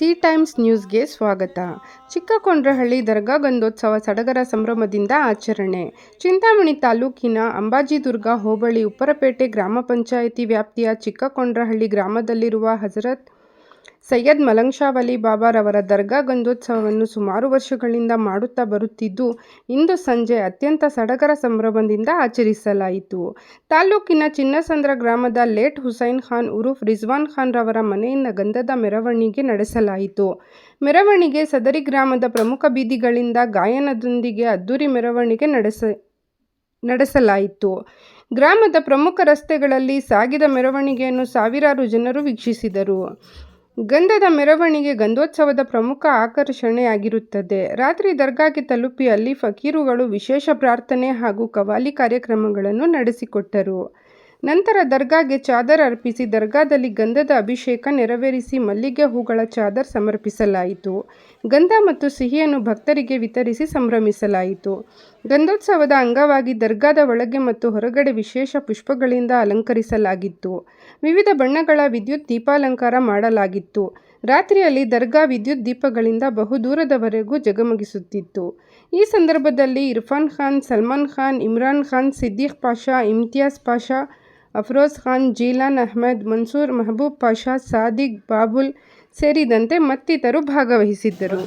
C times ನ್ಯೂಸ್ಗೆ ಸ್ವಾಗತ. ಚಿಕ್ಕಕೊಂಡ್ರಹಳ್ಳಿ ದರ್ಗಾ ಗಂಧೋತ್ಸವ ಸಡಗರ ಸಂಭ್ರಮದಿಂದ ಆಚರಣೆ. ಚಿಂತಾಮಣಿ ತಾಲೂಕಿನ ಅಂಬಾಜಿದುರ್ಗ ಹೋಬಳಿ ಉಪ್ಪರಪೇಟೆ ಗ್ರಾಮ ಪಂಚಾಯಿತಿ ವ್ಯಾಪ್ತಿಯ ಚಿಕ್ಕಕೊಂಡ್ರಹಳ್ಳಿ ಗ್ರಾಮದಲ್ಲಿರುವ ಹಜರತ್ ಸೈಯದ್ ಮಲಂಗ್ ಶಾ ವಲಿ ಬಾಬಾರವರ ದರ್ಗಾ ಗಂಧೋತ್ಸವವನ್ನು ಸುಮಾರು ವರ್ಷಗಳಿಂದ ಮಾಡುತ್ತಾ ಬರುತ್ತಿದ್ದು, ಇಂದು ಸಂಜೆ ಅತ್ಯಂತ ಸಡಗರ ಸಂಭ್ರಮದಿಂದ ಆಚರಿಸಲಾಯಿತು. ತಾಲೂಕಿನ ಚಿನ್ನಸಂದ್ರ ಗ್ರಾಮದ ಲೇಟ್ ಹುಸೈನ್ ಖಾನ್ ಉರುಫ್ ರಿಜ್ವಾನ್ ಖಾನ್ ರವರ ಮನೆಯಿಂದ ಗಂಧದ ಮೆರವಣಿಗೆ ನಡೆಸಲಾಯಿತು. ಮೆರವಣಿಗೆ ಸದರಿ ಗ್ರಾಮದ ಪ್ರಮುಖ ಬೀದಿಗಳಿಂದ ಗಾಯನದೊಂದಿಗೆ ಅದ್ದೂರಿ ಮೆರವಣಿಗೆ ನಡೆಸ, ನಡೆಸಲಾಯಿತು. ಗ್ರಾಮದ ಪ್ರಮುಖ ರಸ್ತೆಗಳಲ್ಲಿ ಸಾಗಿದ ಮೆರವಣಿಗೆಯನ್ನು ಸಾವಿರಾರು ಜನರು ವೀಕ್ಷಿಸಿದರು. ಗಂಧದ ಮೆರವಣಿಗೆ ಗಂಧೋತ್ಸವದ ಪ್ರಮುಖ ಆಕರ್ಷಣೆಯಾಗಿರುತ್ತದೆ. ರಾತ್ರಿ ದರ್ಗಾಗೆ ತಲುಪಿ ಅಲ್ಲಿ ಫಕೀರುಗಳು ವಿಶೇಷ ಪ್ರಾರ್ಥನೆ ಹಾಗೂ ಕವಾಲಿ ಕಾರ್ಯಕ್ರಮಗಳನ್ನು ನಡೆಸಿಕೊಟ್ಟರು. ನಂತರ ದರ್ಗಾಗೆ ಚಾದರ್ ಅರ್ಪಿಸಿ ದರ್ಗಾದಲ್ಲಿ ಗಂಧದ ಅಭಿಷೇಕ ನೆರವೇರಿಸಿ ಮಲ್ಲಿಗೆ ಹೂಗಳ ಚಾದರ್ ಸಮರ್ಪಿಸಲಾಯಿತು. ಗಂಧ ಮತ್ತು ಸಿಹಿಯನ್ನು ಭಕ್ತರಿಗೆ ವಿತರಿಸಿ ಸಂಭ್ರಮಿಸಲಾಯಿತು. ಗಂಧೋತ್ಸವದ ಅಂಗವಾಗಿ ದರ್ಗಾದ ಒಳಗೆ ಮತ್ತು ಹೊರಗಡೆ ವಿಶೇಷ ಪುಷ್ಪಗಳಿಂದ ಅಲಂಕರಿಸಲಾಗಿತ್ತು. ವಿವಿಧ ಬಣ್ಣಗಳ ವಿದ್ಯುತ್ ದೀಪಾಲಂಕಾರ ಮಾಡಲಾಗಿತ್ತು. ರಾತ್ರಿಯಲ್ಲಿ ದರ್ಗಾ ವಿದ್ಯುತ್ ದೀಪಗಳಿಂದ ಬಹುದೂರದವರೆಗೂ ಜಗಮಗಿಸುತ್ತಿತ್ತು. ಈ ಸಂದರ್ಭದಲ್ಲಿ ಇರ್ಫಾನ್ ಖಾನ್, ಸಲ್ಮಾನ್ ಖಾನ್, ಇಮ್ರಾನ್ ಖಾನ್ ಸಿದ್ದೀಖ್ ಪಾಷಾ, ಇಮ್ತಿಯಾಜ್ ಪಾಷಾ ಅಫ್ರೋಜ್ ಖಾನ್ ಜೀಲಾನ್ ಅಹ್ಮದ್ ಮನ್ಸೂರ್ ಮೆಹಬೂಬ್ ಪಾಷಾ ಸಾದಿಕ್ ಬಾಬುಲ್ ಸೇರಿದಂತೆ ಮತ್ತಿತರರು ಭಾಗವಹಿಸಿದ್ದರು.